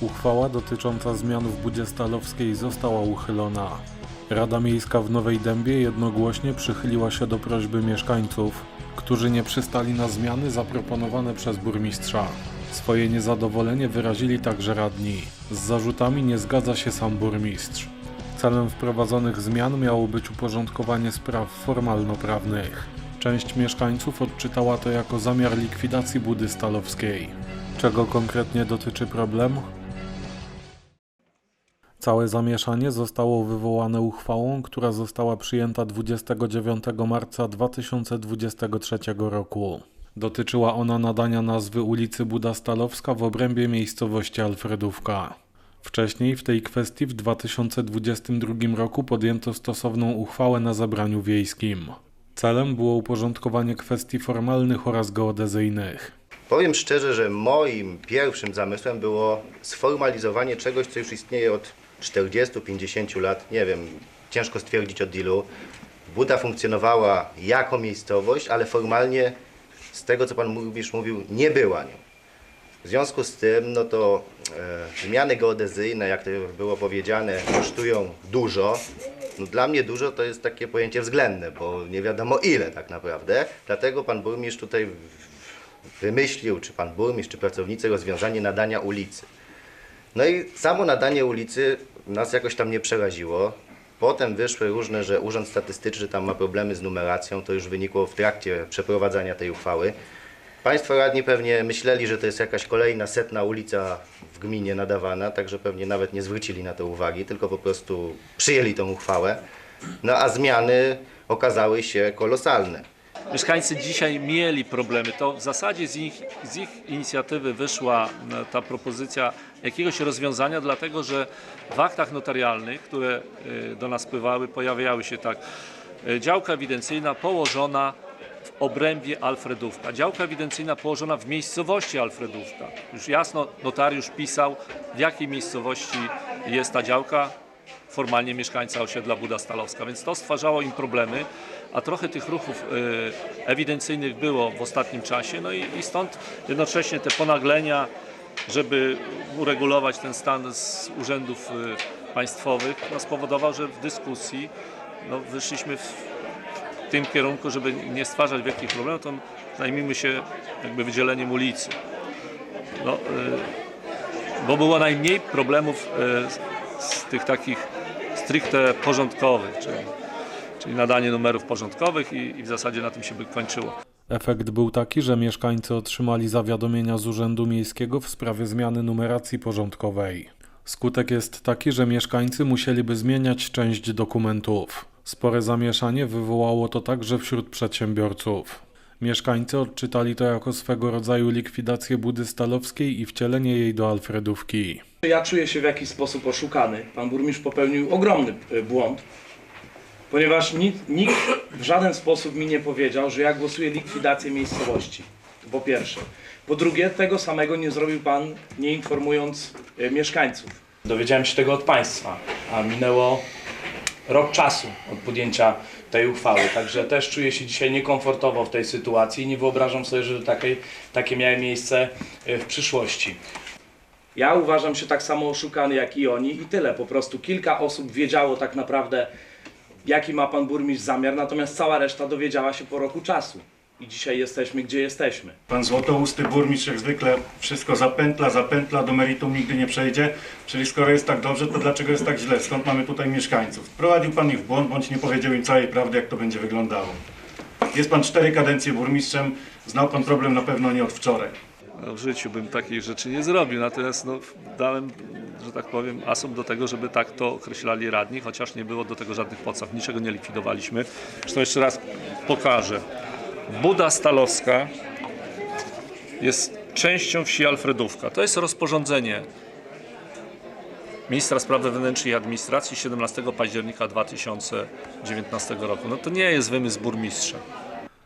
Uchwała dotycząca zmian w Budzie Stalowskiej została uchylona. Rada Miejska w Nowej Dębie jednogłośnie przychyliła się do prośby mieszkańców, którzy nie przystali na zmiany zaproponowane przez burmistrza. Swoje niezadowolenie wyrazili także radni. Z zarzutami nie zgadza się sam burmistrz. Celem wprowadzonych zmian miało być uporządkowanie spraw formalno-prawnych. Część mieszkańców odczytała to jako zamiar likwidacji budy stalowskiej. Czego konkretnie dotyczy problem? Całe zamieszanie zostało wywołane uchwałą, która została przyjęta 29 marca 2023 roku. Dotyczyła ona nadania nazwy ulicy Buda Stalowska w obrębie miejscowości Alfredówka. Wcześniej w tej kwestii w 2022 roku podjęto stosowną uchwałę na zebraniu wiejskim. Celem było uporządkowanie kwestii formalnych oraz geodezyjnych. Powiem szczerze, że moim pierwszym zamysłem było sformalizowanie czegoś, co już istnieje od 40-50 lat. Nie wiem, ciężko stwierdzić od ilu. Buda funkcjonowała jako miejscowość, ale formalnie z tego, co Pan mówisz, mówił, nie była nią. W związku z tym, no to e, zmiany geodezyjne, jak to było powiedziane, kosztują dużo. No, dla mnie dużo to jest takie pojęcie względne, bo nie wiadomo ile tak naprawdę. Dlatego Pan Burmistrz tutaj wymyślił, czy pan burmistrz, czy pracownicy rozwiązanie nadania ulicy. No i samo nadanie ulicy nas jakoś tam nie przeraziło. Potem wyszły różne, że Urząd Statystyczny tam ma problemy z numeracją, to już wynikło w trakcie przeprowadzania tej uchwały. Państwo radni pewnie myśleli, że to jest jakaś kolejna setna ulica w gminie nadawana, także pewnie nawet nie zwrócili na to uwagi, tylko po prostu przyjęli tą uchwałę. No a zmiany okazały się kolosalne. Mieszkańcy dzisiaj mieli problemy. To w zasadzie z ich, z ich inicjatywy wyszła ta propozycja jakiegoś rozwiązania, dlatego że w aktach notarialnych, które e, do nas spływały, pojawiały się tak e, działka ewidencyjna położona w obrębie Alfredówka, działka ewidencyjna położona w miejscowości Alfredówka. Już jasno notariusz pisał, w jakiej miejscowości jest ta działka, formalnie mieszkańca osiedla Buda Stalowska, więc to stwarzało im problemy, a trochę tych ruchów y, ewidencyjnych było w ostatnim czasie, no i, i stąd jednocześnie te ponaglenia, żeby uregulować ten stan z urzędów y, państwowych, no spowodował, że w dyskusji no, wyszliśmy w tym kierunku, żeby nie stwarzać wielkich problemów, to zajmijmy się jakby wydzieleniem ulicy. No, y, bo było najmniej problemów z, tych takich stricte porządkowych, czyli, czyli nadanie numerów porządkowych i, i w zasadzie na tym się by kończyło. Efekt był taki, że mieszkańcy otrzymali zawiadomienia z Urzędu Miejskiego w sprawie zmiany numeracji porządkowej. Skutek jest taki, że mieszkańcy musieliby zmieniać część dokumentów. Spore zamieszanie wywołało to także wśród przedsiębiorców. Mieszkańcy odczytali to jako swego rodzaju likwidację budy stalowskiej i wcielenie jej do Alfredówki. Ja czuję się w jakiś sposób oszukany. Pan burmistrz popełnił ogromny e, błąd, ponieważ nikt, nikt w żaden sposób mi nie powiedział, że ja głosuję likwidację miejscowości. Po pierwsze. Po drugie, tego samego nie zrobił pan, nie informując e, mieszkańców. Dowiedziałem się tego od państwa, a minęło rok czasu od podjęcia tej uchwały, także też czuję się dzisiaj niekomfortowo w tej sytuacji i nie wyobrażam sobie, że takie, takie miało miejsce e, w przyszłości. Ja uważam się tak samo oszukany jak i oni i tyle. Po prostu kilka osób wiedziało tak naprawdę, jaki ma pan burmistrz zamiar, natomiast cała reszta dowiedziała się po roku czasu. I dzisiaj jesteśmy, gdzie jesteśmy. Pan Złotousty burmistrz jak zwykle wszystko zapętla, zapętla, do meritum nigdy nie przejdzie. Czyli skoro jest tak dobrze, to dlaczego jest tak źle? Skąd mamy tutaj mieszkańców? Wprowadził pan ich w błąd, bądź nie powiedział im całej prawdy, jak to będzie wyglądało. Jest pan cztery kadencje burmistrzem, znał pan problem na pewno nie od wczoraj. W życiu bym takich rzeczy nie zrobił, natomiast no, dałem, że tak powiem, asum do tego, żeby tak to określali radni, chociaż nie było do tego żadnych podstaw, niczego nie likwidowaliśmy. Zresztą jeszcze raz pokażę. Buda Stalowska jest częścią wsi Alfredówka. To jest rozporządzenie Ministra Spraw Wewnętrznych i Administracji 17 października 2019 roku. No to nie jest wymysł burmistrza.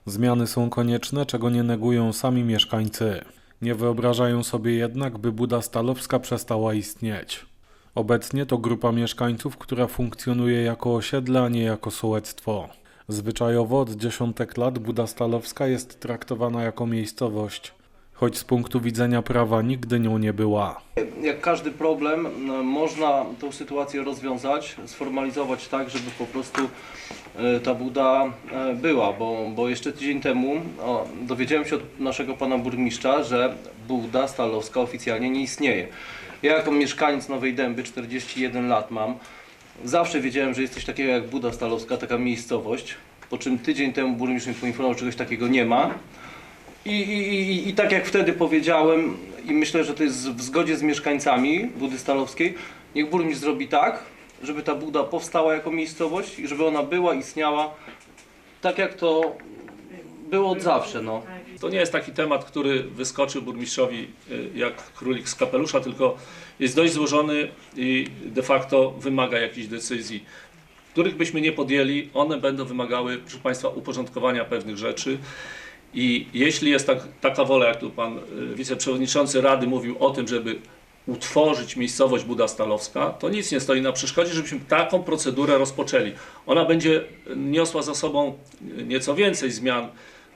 Zmiany są konieczne, czego nie negują sami mieszkańcy. Nie wyobrażają sobie jednak, by Buda Stalowska przestała istnieć. Obecnie to grupa mieszkańców, która funkcjonuje jako osiedle, a nie jako sołectwo. Zwyczajowo od dziesiątek lat Buda Stalowska jest traktowana jako miejscowość. Choć z punktu widzenia prawa nigdy nią nie była. Jak każdy problem, no, można tą sytuację rozwiązać, sformalizować tak, żeby po prostu e, ta buda e, była, bo, bo jeszcze tydzień temu o, dowiedziałem się od naszego pana burmistrza, że buda stalowska oficjalnie nie istnieje. Ja jako mieszkaniec Nowej Dęby, 41 lat mam, zawsze wiedziałem, że jest coś takiego jak Buda Stalowska, taka miejscowość, po czym tydzień temu burmistrz mnie poinformował, że czegoś takiego nie ma. I, i, i, I tak jak wtedy powiedziałem, i myślę, że to jest w zgodzie z mieszkańcami Budy Stalowskiej, niech burmistrz zrobi tak, żeby ta Buda powstała jako miejscowość i żeby ona była, istniała tak jak to było od zawsze. No. To nie jest taki temat, który wyskoczył burmistrzowi y, jak królik z kapelusza, tylko jest dość złożony i de facto wymaga jakichś decyzji, których byśmy nie podjęli. One będą wymagały, proszę Państwa, uporządkowania pewnych rzeczy. I jeśli jest tak, taka wola, jak tu pan y, wiceprzewodniczący Rady mówił o tym, żeby utworzyć miejscowość Buda Stalowska, to nic nie stoi na przeszkodzie, żebyśmy taką procedurę rozpoczęli. Ona będzie niosła za sobą y, nieco więcej zmian,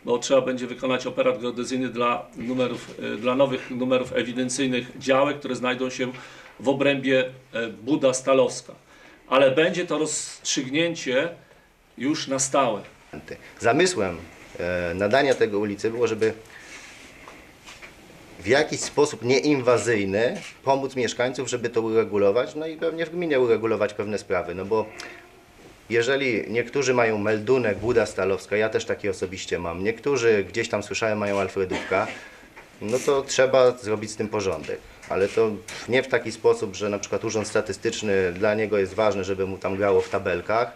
bo trzeba będzie wykonać operat geodezyjny dla, numerów, y, dla nowych numerów ewidencyjnych działek, które znajdą się w obrębie e, Buda Stalowska. Ale będzie to rozstrzygnięcie już na stałe. Zamysłem nadania tego ulicy było, żeby w jakiś sposób nieinwazyjny pomóc mieszkańców, żeby to uregulować, no i pewnie w gminie uregulować pewne sprawy, no bo jeżeli niektórzy mają meldunek Buda Stalowska, ja też taki osobiście mam, niektórzy gdzieś tam słyszałem mają Alfredówka, no to trzeba zrobić z tym porządek. Ale to nie w taki sposób, że na przykład Urząd Statystyczny dla niego jest ważne, żeby mu tam grało w tabelkach,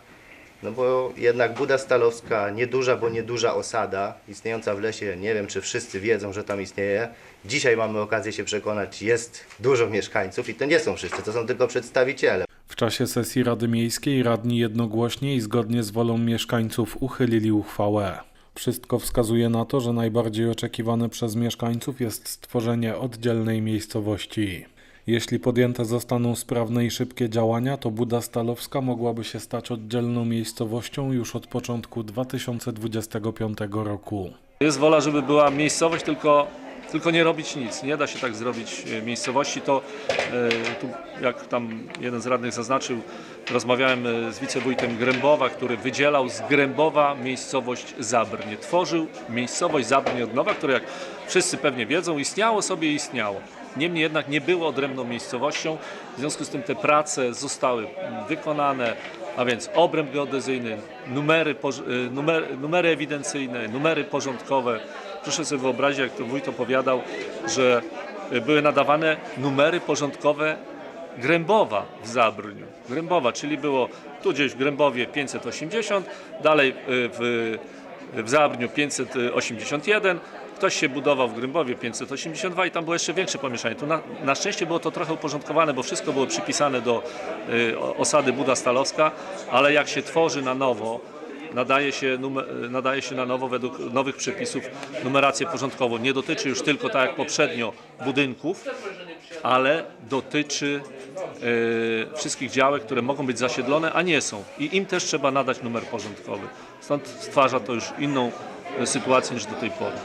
no bo jednak Buda Stalowska, nieduża, bo nieduża osada, istniejąca w lesie, nie wiem czy wszyscy wiedzą, że tam istnieje. Dzisiaj mamy okazję się przekonać, jest dużo mieszkańców i to nie są wszyscy, to są tylko przedstawiciele. W czasie sesji Rady Miejskiej radni jednogłośnie i zgodnie z wolą mieszkańców uchylili uchwałę. Wszystko wskazuje na to, że najbardziej oczekiwane przez mieszkańców jest stworzenie oddzielnej miejscowości. Jeśli podjęte zostaną sprawne i szybkie działania, to Buda Stalowska mogłaby się stać oddzielną miejscowością już od początku 2025 roku. Jest wola, żeby była miejscowość, tylko, tylko nie robić nic. Nie da się tak zrobić e, miejscowości. To e, tu, jak tam jeden z radnych zaznaczył, rozmawiałem e, z wicewójtem Grębowa, który wydzielał z Grębowa miejscowość Zabrnie. Tworzył miejscowość Zabrnie od nowa, które jak wszyscy pewnie wiedzą, istniało sobie i istniało. Niemniej jednak nie było odrębną miejscowością, w związku z tym te prace zostały wykonane, a więc obręb geodezyjny, numery, y, numer, numery ewidencyjne, numery porządkowe. Proszę sobie wyobrazić, jak to wójt opowiadał, że były nadawane numery porządkowe Grębowa w Zabrniu. Grębowa, czyli było tu gdzieś w Grębowie 580, dalej y, w, w Zabrniu 581, ktoś się budował w Grębowie 582 i tam było jeszcze większe pomieszczenie. Tu na, na szczęście było to trochę uporządkowane, bo wszystko było przypisane do y, osady Buda Stalowska, ale jak się tworzy na nowo, nadaje się, numer, nadaje się na nowo według nowych przepisów numerację porządkową. Nie dotyczy już tylko tak jak poprzednio budynków, ale dotyczy e, wszystkich działek, które mogą być zasiedlone, a nie są. I im też trzeba nadać numer porządkowy. Stąd stwarza to już inną e, sytuację niż do tej pory.